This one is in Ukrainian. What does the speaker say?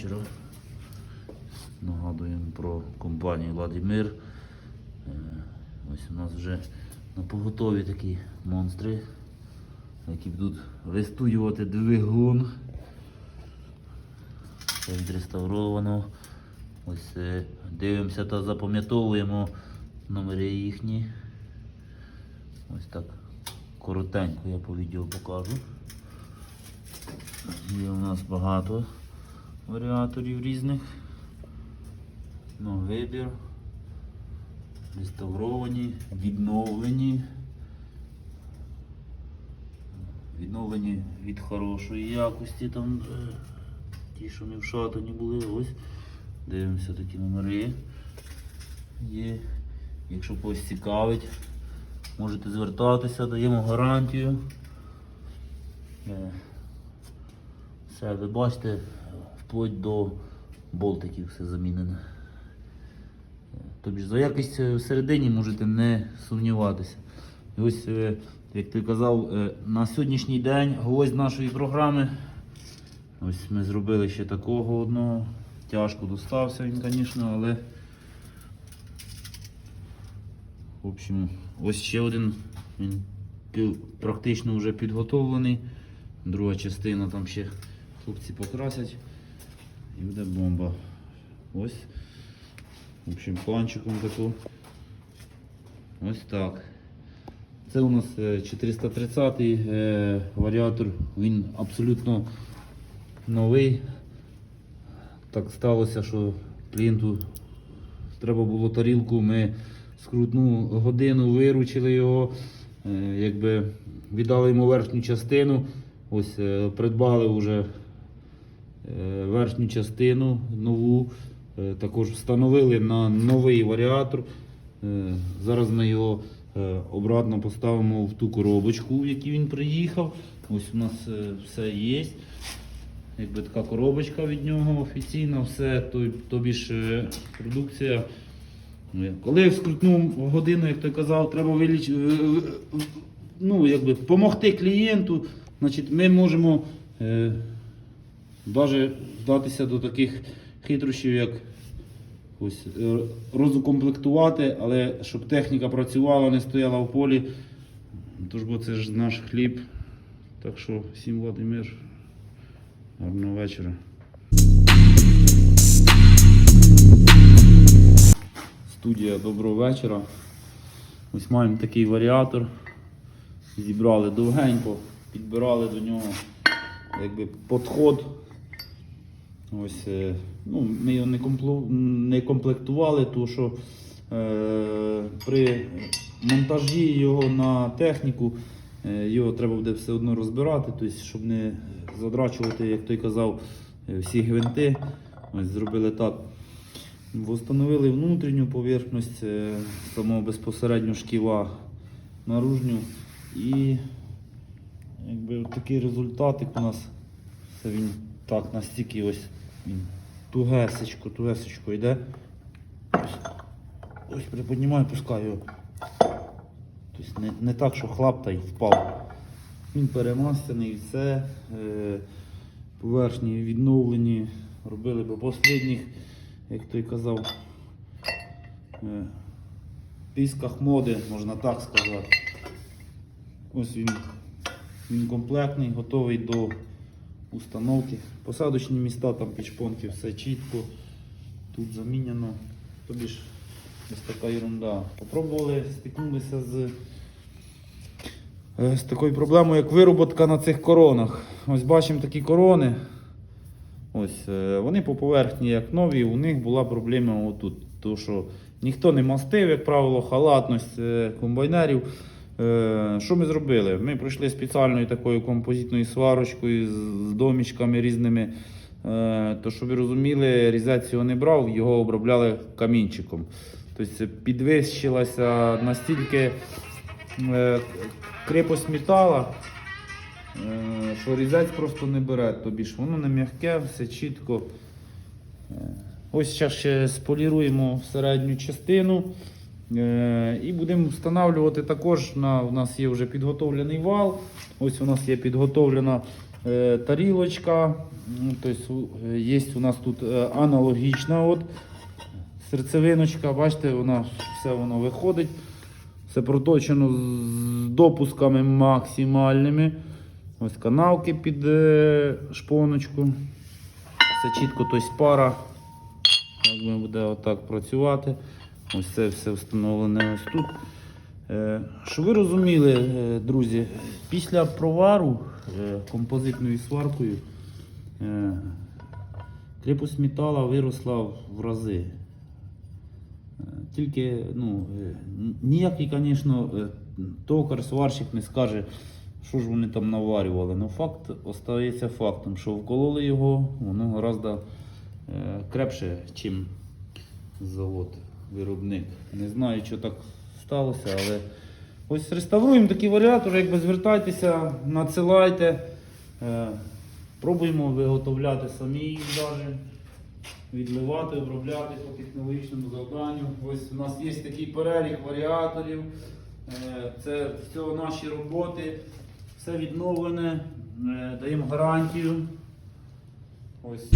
вечора. Нагадуємо про компанію Владимир. Е, Ось у нас вже на поготові такі монстри, які будуть вистоювати двигун. Це відреставровано. Ось е, дивимося та запам'ятовуємо номери їхні. Ось так коротенько я по відео покажу. Є у нас багато варіаторів різних. Ну, вибір. Реставровані, відновлені. Відновлені від хорошої якості, там е, ті, що не вшатані були, ось. Дивимося такі номери. Є. Якщо когось цікавить, можете звертатися, даємо гарантію. Е, Все, ви бачите, вплоть до болтиків все замінене. Тобі ж за якість е, всередині можете не сумніватися. І ось, е, як ти казав, е, на сьогоднішній день гвоздь нашої програми. Ось ми зробили ще такого одного. Тяжко достався він, звісно, але. В общем, ось ще один. Він практично вже підготовлений. Друга частина там ще хлопці покрасять. Буде бомба. Ось. В общем, планчиком таку. Ось так. Це у нас е, 430 е, варіатор. Він абсолютно новий. Так сталося, що клієнту треба було тарілку. Ми скрутну годину виручили його, е, якби віддали йому верхню частину. Ось е, придбали вже е, верхню частину нову. Е, Також встановили на новий варіатор. Е, Зараз ми його е, обратно поставимо в ту коробочку, в якій він приїхав. Ось у нас е, все є. Якби така коробочка від нього офіційна, все, то- тобі ж е, продукція. Е, Коли в скрутну годину, як ти казав, треба виліч... е, е, ну, якби, допомогти клієнту, значить, ми можемо е, навіть вдатися до таких хитрощів, як ось, е, розукомплектувати, але щоб техніка працювала, не стояла в полі. Тож бо це ж наш хліб. Так що всім Владимир. Гарного вечора. Студія доброго вечора. Ось маємо такий варіатор. Зібрали довгенько, підбирали до нього якби підход. Ось, е, ну, ми його не, комплектували, тому що е, при монтажі його на техніку е, його треба буде все одно розбирати, тобто, щоб не задрачувати, як той казав, е, всі гвинти. Ось зробили так. Встановили внутрішню поверхність е, самого безпосередньо шківа наружню. І якби от такий результатик у нас. Це він так настільки ось він тугесечко, тугесечко йде. Ось, ось приподнімаю, пускаю його. Тобто не, не так, що хлап та й впав. Він перемастений, все. Е, поверхні відновлені. Робили по останніх, як той казав, е, пісках моди, можна так сказати. Ось він, він комплектний, готовий до установки. Посадочні міста, там підшпонки, все чітко. Тут заміняно. Тобі ж ось така ерунда. Попробували, стикнулися з, е, з такою проблемою, як вироботка на цих коронах. Ось бачимо такі корони. Ось, е, вони по поверхні як нові, у них була проблема отут. Тому що ніхто не мастив, як правило, халатність е, комбайнерів. Е, Що ми зробили? Ми пройшли спеціальною такою композитною сварочкою з, домічками різними. Е, То, що ви розуміли, різець його не брав, його обробляли камінчиком. Тобто підвищилася настільки е, крепость метала, що різець просто не бере, тобі ж воно не м'яке, все чітко. Ось зараз ще споліруємо середню частину і будемо встановлювати також. На, у нас є вже підготовлений вал. Ось у нас є підготовлена е, тарілочка. Тобто, е, є у нас тут е, аналогічна от, серцевиночка. Бачите, вона, все воно виходить. Все проточено з допусками максимальними. Ось канавки під е, шпоночку. Все чітко, тобто пара. Якби буде отак працювати. Ось це все встановлене ось тут. Е, Щоб ви розуміли, е, друзі, після провару е, композитною сваркою кріпость метала виросла в рази. Тільки ну, ніякий, звісно, токар, сварщик не скаже, що ж вони там наварювали. Ну факт остається фактом, що вкололи його, воно гораздо крепше, чим завод, виробник. Не знаю, що так сталося, але ось реставруємо такі варіатори, якби звертайтеся, надсилайте. Е, Пробуємо виготовляти самі їх навіть, відливати, обробляти по технологічному завданню. Ось у нас є такий перелік варіаторів. Е, Це все наші роботи, все відновлене, Е, даємо гарантію. Ось.